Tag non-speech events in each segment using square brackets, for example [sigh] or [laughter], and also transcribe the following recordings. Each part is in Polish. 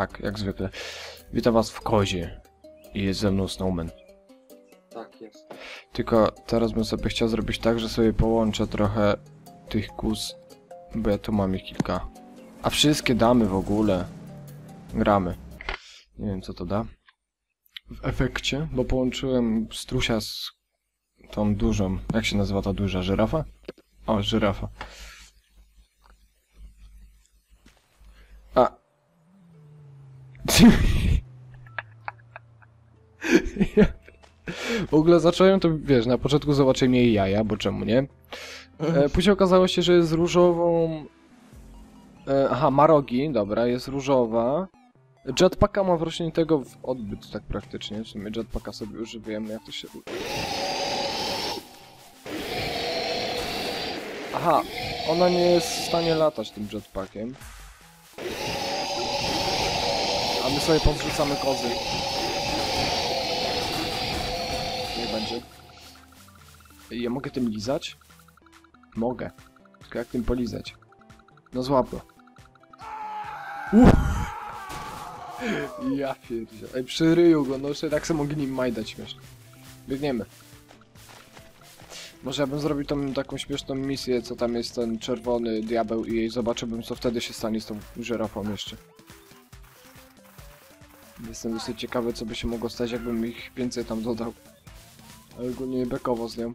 Tak, jak zwykle. Witam was w kozie. I jest ze mną Snowman. Tak jest. Tylko teraz bym sobie chciał zrobić tak, że sobie połączę trochę tych kus, bo ja tu mam ich kilka. A wszystkie damy w ogóle. Gramy. Nie wiem co to da. W efekcie, bo połączyłem strusia z tą dużą, jak się nazywa ta duża, żyrafa? O, żyrafa. W ogóle zacząłem to, wiesz, na początku zobaczyłem jej jaja, bo czemu nie? E, później okazało się, że jest różową... E, aha, ma rogi, dobra, jest różowa. Jetpacka ma wrośniętego w odbyt, tak praktycznie. W sumie jetpacka sobie używamy, jak to się... Aha, ona nie jest w stanie latać tym jetpackiem. Sobie podrzucamy kozy. Niech będzie. Ja mogę tym lizać? Mogę. Tylko jak tym polizać? No złap go. Ja pierdzie. Ej, przy ryju go, no jeszcze tak samo mogli nim majdać śmiesznie. Biegniemy. Może ja bym zrobił tą taką śmieszną misję, co tam jest ten czerwony diabeł i zobaczyłbym, co wtedy się stanie z tą żyrafą jeszcze. Jestem dosyć ciekawy, co by się mogło stać, jakbym ich więcej tam dodał. Ale go nie bekowo z nią.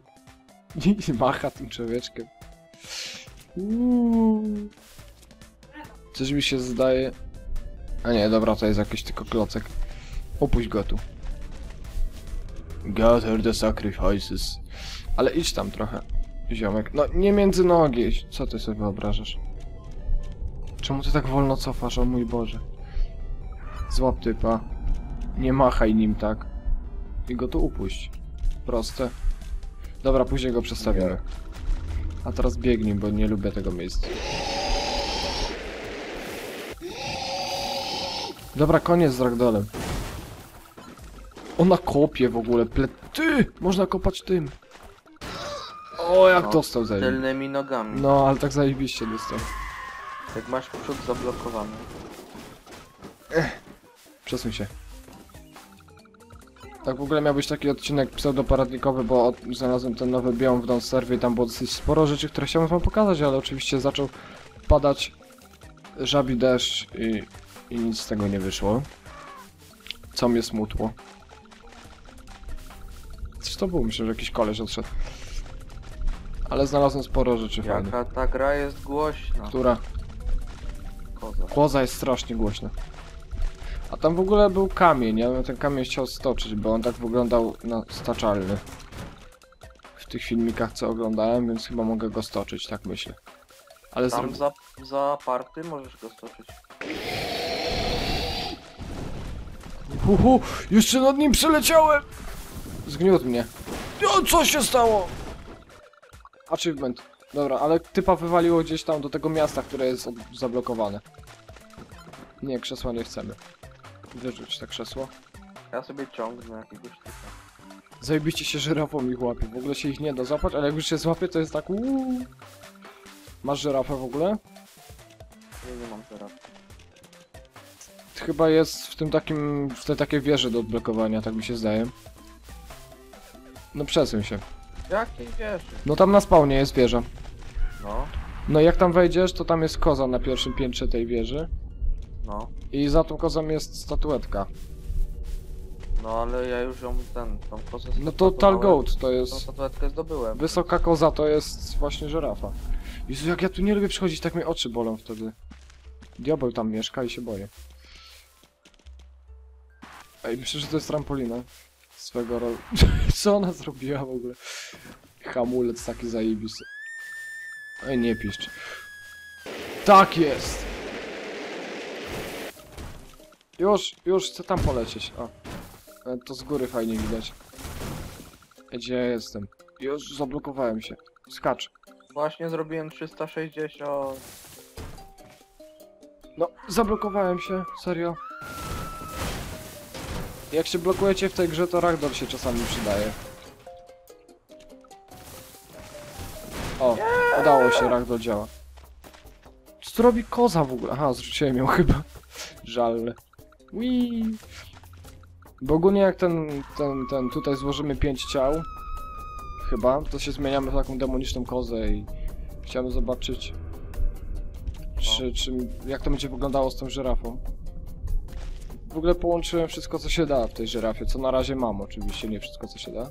I macha tym człowieczkiem. Coś mi się zdaje... A nie, dobra, to jest jakiś tylko klocek. Opuść go tu. Gather the sacrifices. Ale idź tam trochę, ziomek. No, nie między nogi. Co ty sobie wyobrażasz? Czemu ty tak wolno cofasz, o mój Boże? Złap typa. Nie machaj nim tak. I go tu upuść. Proste. Dobra, później go przestawimy. A teraz biegnij, bo nie lubię tego miejsca. Dobra, koniec z ragdolem. Ona kopie w ogóle, ple... Ty! Można kopać tym! O, jak No, dostał za nim. Tylnymi nogami. No, ale tak zajebiście dostał. Jak masz przód zablokowany. Przesuń się. Tak w ogóle miał być taki odcinek pseudoparadnikowy, bo od, znalazłem ten nowy biom w Don't Serve i tam było dosyć sporo rzeczy, które chciałem wam pokazać, ale oczywiście zaczął padać żabi deszcz i, i nic z tego nie wyszło. Co mnie smutło. Coś to było, myślę, że jakiś koleś odszedł. Ale znalazłem sporo rzeczy fajnych. Jaka ta gra jest głośna. Która? Koza. Kłoza jest strasznie głośna. A tam w ogóle był kamień, ja bym ten kamień chciał stoczyć, bo on tak wyglądał na staczalny. W tych filmikach co oglądałem, więc chyba mogę go stoczyć, tak myślę. Ale Tam za, za party możesz go stoczyć. Uhu, jeszcze nad nim przeleciałem! Zgniótł mnie. O, co się stało? Achievement. Dobra, ale typa wywaliło gdzieś tam do tego miasta, które jest zablokowane. Nie, krzesła nie chcemy. Wyrzuć te krzesło. Ja sobie ciągnę jakiegoś typa. Zajebiście się żyrafą ich łapie. W ogóle się ich nie da złapać, ale jak już się złapie, to jest tak uuu. Masz żyrafę w ogóle? Nie, nie mam teraz. Chyba jest w tym takim, w tej takiej wieży do odblokowania, tak mi się zdaje. No przesuń się. Jakiej wieży? No tam na spawnie jest wieża. No, No jak tam wejdziesz, to tam jest koza na pierwszym piętrze tej wieży. No. I za tą kozą jest statuetka. No ale ja już ją ten, tą kozę No to Talgoat to Tą jest... statuetkę zdobyłem. Wysoka koza to jest właśnie żyrafa. Jezu, jak ja tu nie lubię przychodzić, tak mnie oczy bolą wtedy. Diabeł tam mieszka i się boję. Ej, myślę, że to jest trampolina. Swego ro... [laughs] Co ona zrobiła w ogóle? Hamulec taki zajebisty. Ej, nie piszcz. Tak jest! Już, już chcę tam polecieć. O. E, To z góry fajnie widać. Gdzie ja jestem? Już zablokowałem się. Skacz. Właśnie zrobiłem 360. No, zablokowałem się, serio. Jak się blokujecie w tej grze, to ragdoll się czasami przydaje. O, udało się, ragdoll działa. Co robi koza w ogóle? Aha, zrzuciłem ją [laughs] chyba. Żal. Wii. Bo ogólnie jak ten, ten, ten, tutaj złożymy pięć ciał, chyba, to się zmieniamy w taką demoniczną kozę i chciałem zobaczyć, czy, czy, jak to będzie wyglądało z tą żyrafą. W ogóle połączyłem wszystko, co się da w tej żyrafie, co na razie mam oczywiście, nie wszystko, co się da.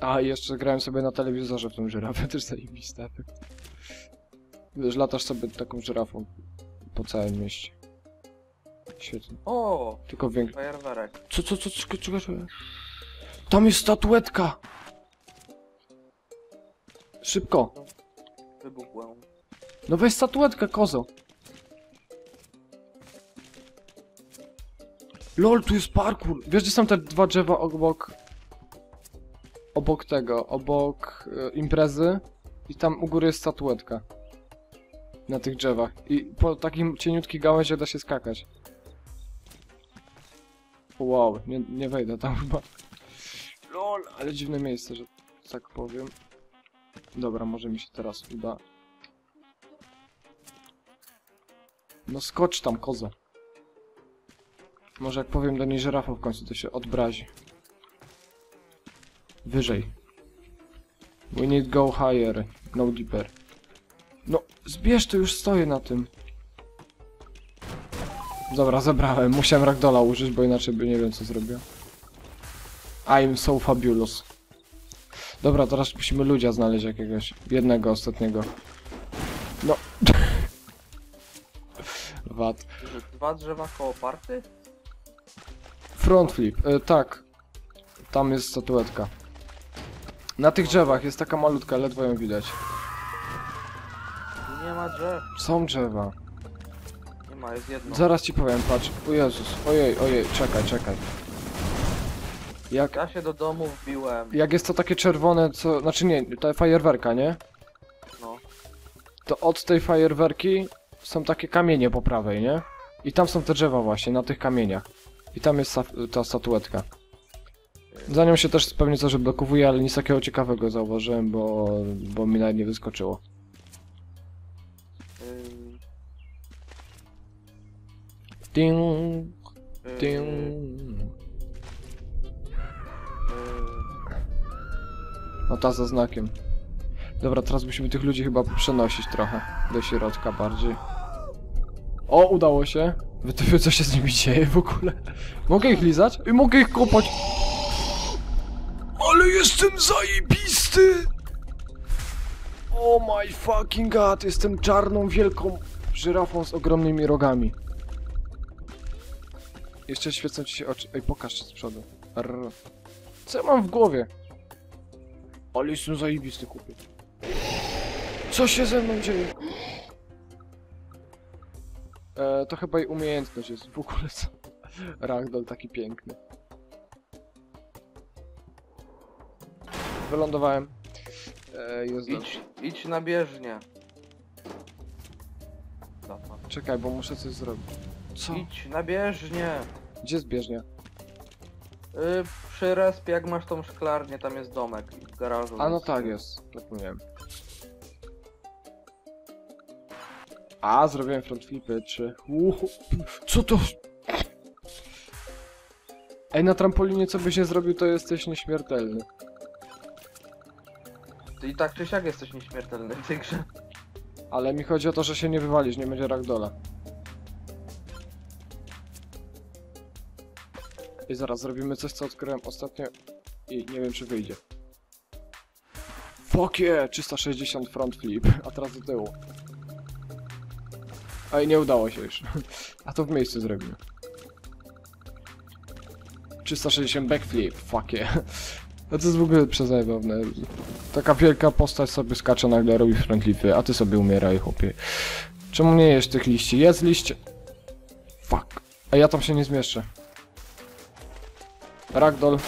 A, i jeszcze grałem sobie na telewizorze w tą żyrafę, [laughs] też zajebiste. Wiesz, latasz sobie taką żyrafą po całym mieście. Świetnie. O! Tylko większy. Fajerwerek. Co, co, co, czekaj, czekaj, czekaj. Tam jest statuetka! Szybko. Wybuchłem. No weź statuetkę, kozo. Lol, tu jest parkour. Wiesz, gdzie są te dwa drzewa obok... Obok tego, obok e, imprezy? I tam u góry jest statuetka. Na tych drzewach. I po takim cieniutkim gałęzie da się skakać. Wow, nie, nie wejdę tam chyba. Lol, ale dziwne miejsce, że tak powiem. Dobra, może mi się teraz uda. No skocz tam, kozo. Może jak powiem do niej żerafa w końcu, to się odbrazi. Wyżej. We need go higher, no deeper. No, zbierz to, już stoję na tym. Dobra, zebrałem. Musiałem ragdola użyć, bo inaczej by nie wiem co zrobił. I'm so fabulous. Dobra, teraz musimy ludzia znaleźć jakiegoś. Jednego, ostatniego. No. [laughs] Wad. Dwa drzewa koło party? Front flip, e, tak. Tam jest statuetka. Na tych drzewach jest taka malutka, ledwo ją widać. Nie ma drzew. Są drzewa. Ma, jest jedno. Zaraz ci powiem, patrz. O Jezus, ojej, ojej, czekaj, czekaj. Jak, Ja się do domu wbiłem. jak jest to takie czerwone, co... Znaczy nie, ta fajerwerka, nie? No. To od tej fajerwerki są takie kamienie po prawej, nie? I tam są te drzewa właśnie, na tych kamieniach. I tam jest sa- ta statuetka. Za nią się też pewnie coś blokowuje, ale nic takiego ciekawego zauważyłem, bo, bo mi nawet nie wyskoczyło. Ding, ding. No ta za znakiem. Dobra, teraz musimy tych ludzi chyba przenosić trochę. Do środka bardziej. O, udało się. Wy co się z nimi dzieje w ogóle. Mogę ich lizać? I mogę ich kopać. Ale jestem zajebisty! Oh my fucking god, jestem czarną, wielką żyrafą z ogromnymi rogami. Jeszcze świecą ci się oczy. Ej, pokaż się z przodu. Co ja mam w głowie? Ale jestem zajebisty kupiec. Co się ze mną dzieje? E, to chyba i umiejętność jest w ogóle co. Ragdoll taki piękny. Wylądowałem. E, jest do... Idź, idź na bieżnię. Dobra. Czekaj, bo muszę coś zrobić. Co? Idź na bieżnię. Gdzie jest bieżnia? Y, przy respie, jak masz tą szklarnię, tam jest domek. W garażu. A no jest- tak jest, zapomniałem. A, zrobiłem front flipy, czy... Uhu, co to? Ej, na trampolinie co byś nie zrobił, to jesteś nieśmiertelny. Ty i tak czy siak jesteś nieśmiertelny w tej grze. Ale mi chodzi o to, że się nie wywalisz, nie będzie ragdola. I zaraz zrobimy coś, co odkryłem ostatnio i nie wiem, czy wyjdzie. Fuck yeah! 360 front flip, a teraz do tyłu. Ej, nie udało się już. [laughs] A to w miejscu zrobimy. 360 backflip, fuck yeah. [laughs] No to jest w ogóle przezabawne. Taka wielka postać sobie skacze nagle, robi front flipy, a ty sobie umieraj, chłopie. Czemu nie jesz tych liści? Jest liście. Fuck. A ja tam się nie zmieszczę. Ragdoll.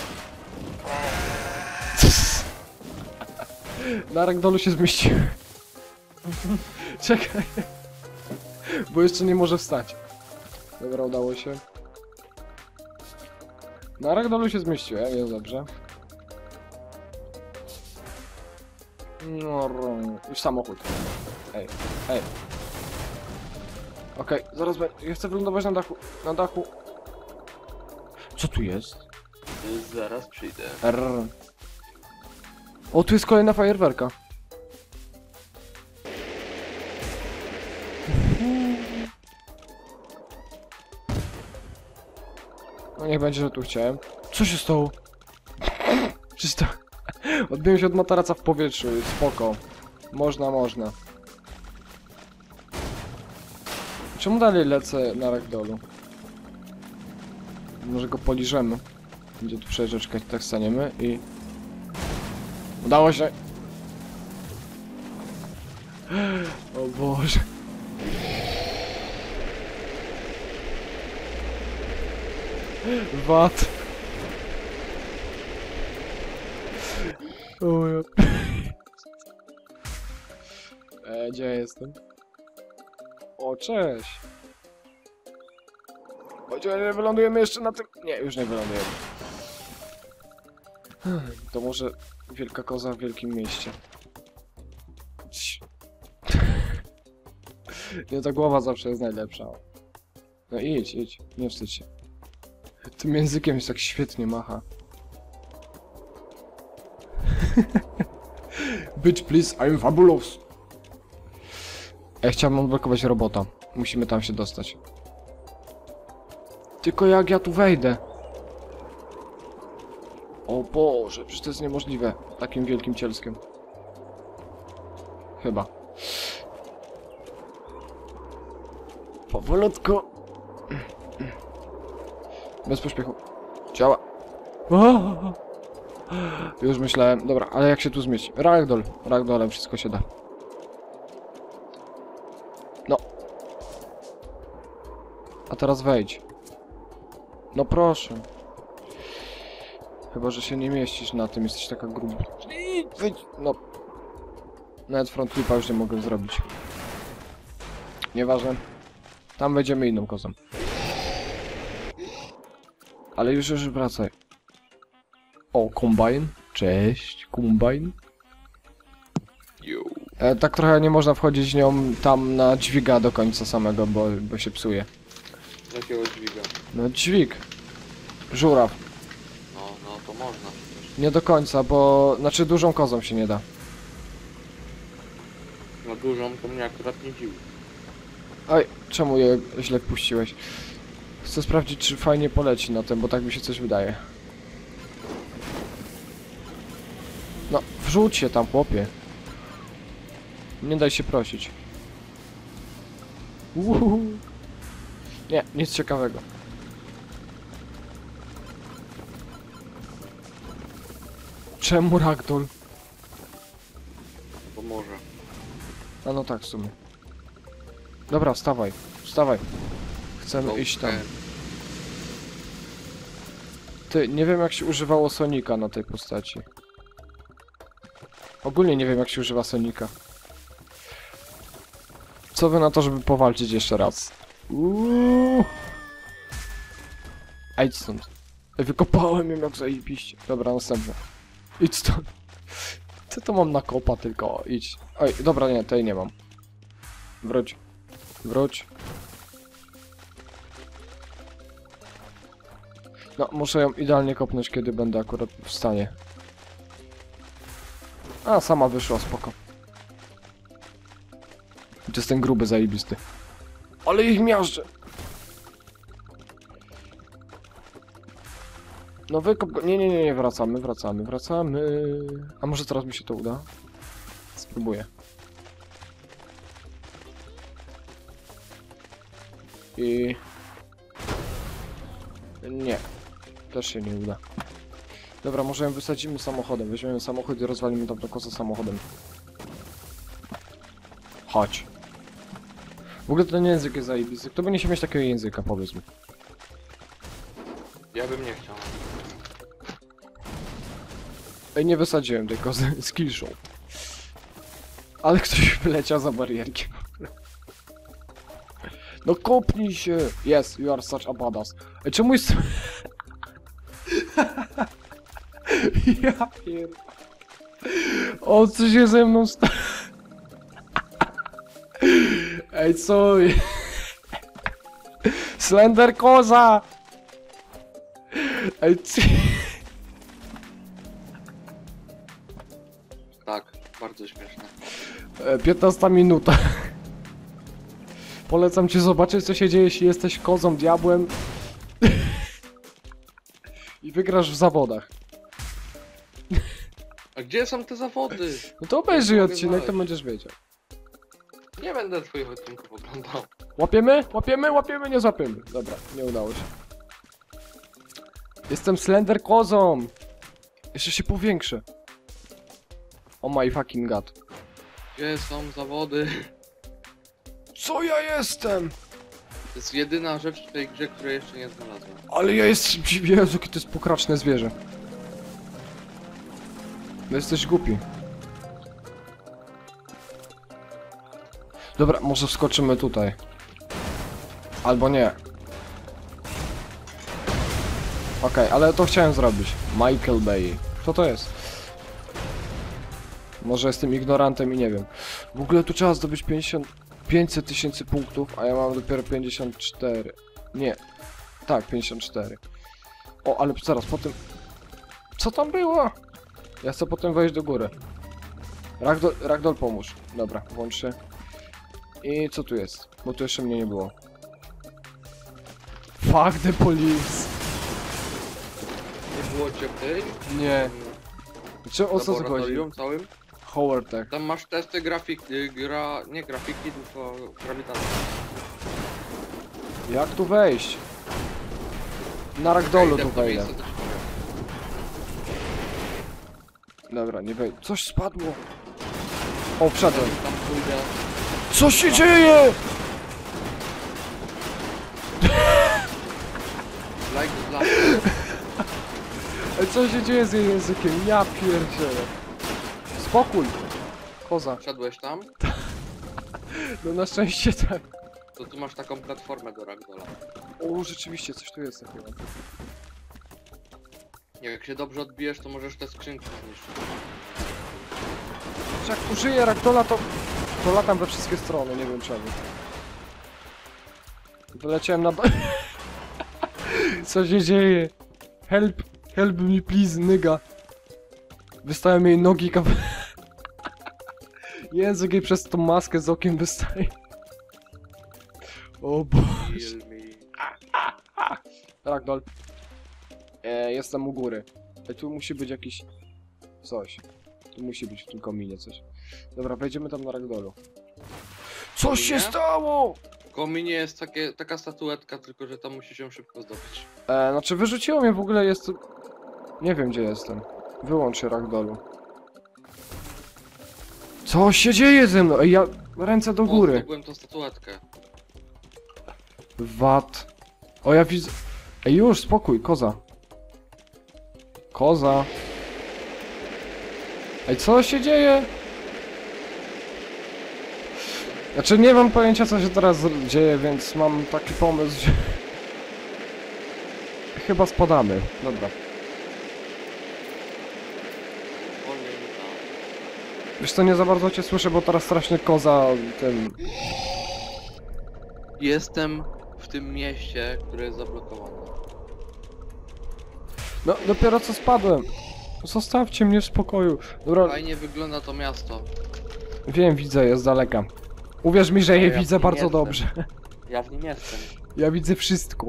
Na ragdolu się zmieściłem. Czekaj. Bo jeszcze nie może wstać. Dobra, udało się. Na ragdolu się zmieściłem, jest dobrze. No, już samochód. Ej, ej. Okej, zaraz będę. Ja chcę wylądować na dachu. Na dachu. Co tu jest? Zaraz przyjdę. R. O, tu jest kolejna fajerwerka. No niech będzie, że tu chciałem. Co się stało? Przecież to... Odbiłem się od materaca w powietrzu, spoko. Można, można. Czemu dalej lecę na ragdolu? Może go poliżemy. Będzie tu przejeżdżać, tak staniemy i... Udało się! [gasps] O Boże. [gasps] Wat. O ja... [laughs] E, gdzie ja jestem? O, cześć! Nie wylądujemy jeszcze na tym... Nie, już nie wylądujemy. To może wielka koza w wielkim mieście. Nie, ta głowa zawsze jest najlepsza. No idź, idź, nie wstydź się. Tym językiem jest tak świetnie macha. [laughs] Bitch, please, I'm fabulous. Ja chciałem odblokować robota. Musimy tam się dostać. Tylko jak ja tu wejdę? O Boże, przecież to jest niemożliwe. Takim wielkim cielskiem. Chyba. Powolutku. Bez pośpiechu. Działa. Już myślałem. Dobra, ale jak się tu zmieści? Ragdoll. Ragdollem wszystko się da. No. A teraz wejdź. No proszę. Chyba, że się nie mieścisz na tym, jesteś taka gruba. Wyjdź, no. Nawet front flipa już nie mogę zrobić. Nieważne. Tam wejdziemy inną kozą. Ale już, już wracaj. O, kombine. Cześć, kombine. E, tak trochę nie można wchodzić nią tam na dźwiga do końca samego, bo, bo się psuje. Jakiego dźwiga? No dźwig. Żuraw. No, no można przecież. Nie do końca, bo... Znaczy dużą kozą się nie da. Na dużą to mnie akurat nie dziwi. Oj, czemu je źle wpuściłeś? Chcę sprawdzić, czy fajnie poleci na tym, bo tak mi się coś wydaje. No, wrzuć się tam, chłopie. Nie daj się prosić. Uhu. Nie, nic ciekawego. Czemu ragdoll? Bo może. A no tak, w sumie. Dobra, wstawaj. Wstawaj. Chcemy iść tam. Ty, nie wiem jak się używało Sonika na tej postaci. Ogólnie nie wiem jak się używa Sonika. Co wy na to, żeby powalczyć jeszcze raz? Uuuu. A idź stąd. Wykopałem ją jak zajebiście. Dobra, następne. Idź stąd. Co to mam na kopa tylko? Idź. Oj, dobra, nie, tej nie mam. Wróć. Wróć. No, muszę ją idealnie kopnąć, kiedy będę akurat w stanie. A, sama wyszła, spoko. To jest ten gruby zajebisty. Ale ich miażdżę! No wykop go... Nie, nie, nie, nie, wracamy, wracamy, wracamy. A może teraz mi się to uda? Spróbuję. I... Nie. Też się nie uda. Dobra, może ją wysadzimy samochodem. Weźmiemy samochód i rozwalimy tam kozę samochodem. Chodź. W ogóle ten język jest zajebisty. Kto by nie chciał mieć takiego języka, powiedz mi. Ja bym nie chciał. Ej, nie wysadziłem kozy z kilszą. Ale ktoś wyleciał za barierki. No kopnij się! Yes, you are such a badass. Ej, czemu jest... [laughs] ja pier... O, co się ze mną sta... Ej, co... Slender koza! Ej, ty... 15 minuta. Polecam ci zobaczyć, co się dzieje, jeśli jesteś kozą, diabłem. I wygrasz w zawodach. A gdzie są te zawody? No to obejrzyj Mogę odcinek, to znaleźć. będziesz wiedział. Nie będę twoich odcinków oglądał. Łapiemy? Łapiemy? Łapiemy? Nie złapiemy. Dobra, nie udało się. Jestem Slender kozą. Jeszcze się powiększę. Oh my fucking god. Gdzie są zawody? Co ja jestem? To jest jedyna rzecz w tej grze, której jeszcze nie znalazłem. Ale ja jestem... Jezu, jakie to jest pokraczne zwierzę. No jesteś głupi. Dobra, może wskoczymy tutaj. Albo nie. Okej, ale to chciałem zrobić. Michael Bay. Kto to jest? Może jestem ignorantem i nie wiem. W ogóle tu trzeba zdobyć 50... 500 tysięcy punktów, a ja mam dopiero 54. Nie, tak, 54. O, ale zaraz, po tym... Co tam było? Ja chcę potem wejść do góry. Ragdoll, Ragdoll pomóż. Dobra, włącz się. I co tu jest? Bo tu jeszcze mnie nie było. Fuck the police! Nie było cię w tej? Nie. Czy o co chodzi? całym? Howard, tak. Tam masz testy grafiki, gra... nie grafiki, tylko grawitacji. Jak tu wejść? Na Ragdollu Idę tu wejdę. Dobra, nie wejdę. Coś spadło. O, wszedłem. Tam pójdę. Co się dzieje? Like [laughs] Co się dzieje z jej językiem? Ja pierdzielę. Spokój. Koza. Wszedłeś tam, [laughs] No na szczęście tak. to tu masz taką platformę do ragdola. O, rzeczywiście, coś tu jest takiego. Nie, jak się dobrze odbijesz, to możesz te skrzynki zniszczyć. Jak użyję Ragdola, to, to latam we wszystkie strony, nie wiem czemu. Wyleciałem na... [laughs] Co się dzieje? Help, help me please, nyga. Wystałem jej nogi kaw... Język jej przez tą maskę z okiem wystaje. O Boże. Kill me. E, jestem u góry. E, tu musi być jakiś... Coś. Tu musi być w tym kominie coś. Dobra, wejdziemy tam na Ragdollu. Coś się Kominie? stało! W kominie jest takie, taka statuetka, tylko że tam musi się szybko zdobyć. E, znaczy wyrzuciło mnie w ogóle jest... Nie wiem gdzie jestem. Wyłącz się Ragdollu. Co się dzieje ze mną? Ej, ja... Ręce do O, góry. zdobyłem tą statuetkę. Wat. O, ja widzę... Ej, już, spokój, koza. Koza. Ej, co się dzieje? Znaczy, nie mam pojęcia, co się teraz dzieje, więc mam taki pomysł, że... Chyba spadamy. Dobra. Wolniej mi tam. Wiesz co, nie za bardzo cię słyszę, bo teraz strasznie koza tym... Jestem w tym mieście, które jest zablokowane. No, dopiero co spadłem. Zostawcie mnie w spokoju. Dobra, Fajnie wygląda to miasto. wiem, widzę je z daleka. Uwierz mi, że je ja widzę bardzo jestem. dobrze. Ja w nim jestem. Ja widzę wszystko.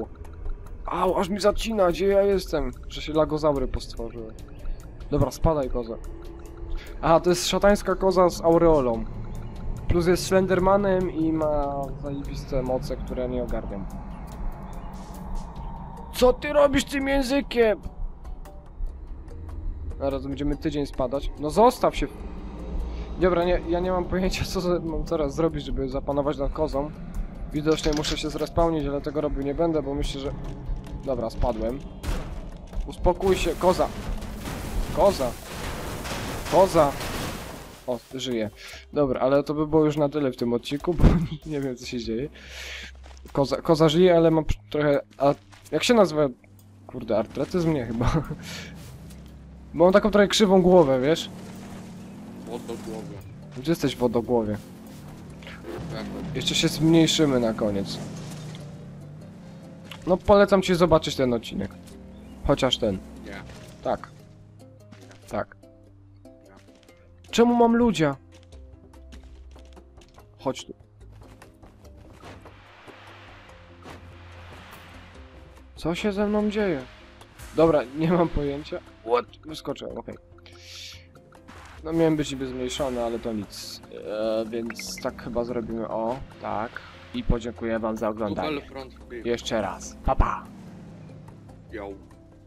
Au, aż mi zacina, gdzie ja jestem? Że się lagozaury postworzyły. Dobra, spadaj koza. Aha, to jest szatańska koza z aureolą. Plus jest Slendermanem i ma zajebiste moce, które nie ogarniam. Co ty robisz tym językiem? Zaraz będziemy tydzień spadać. No zostaw się. Dobra, nie, ja nie mam pojęcia co mam teraz zrobić, żeby zapanować nad kozą. Widocznie muszę się zrespawnić, ale tego robił nie będę, bo myślę, że... Dobra, spadłem. Uspokój się, koza! Koza! Koza! O, żyje. Dobra, ale to by było już na tyle w tym odcinku, bo [laughs] nie wiem co się dzieje. Koza, koza żyje, ale ma pr- trochę... A jak się nazywa? Kurde, artretyzm nie chyba. Bo mam taką trochę krzywą głowę, wiesz? Od do głowy. Gdzie jesteś wodogłowie? Jak Jeszcze się zmniejszymy na koniec. No polecam ci zobaczyć ten odcinek. Chociaż ten. Nie. Tak. Tak. Czemu mam ludzia? Chodź tu. Co się ze mną dzieje? Dobra, nie mam pojęcia. What? Wyskoczyłem, okej. No miałem być niby zmniejszony, ale to nic. Eee, więc tak chyba zrobimy. O, tak. I podziękuję wam za oglądanie. Jeszcze raz. Pa pa! Yo.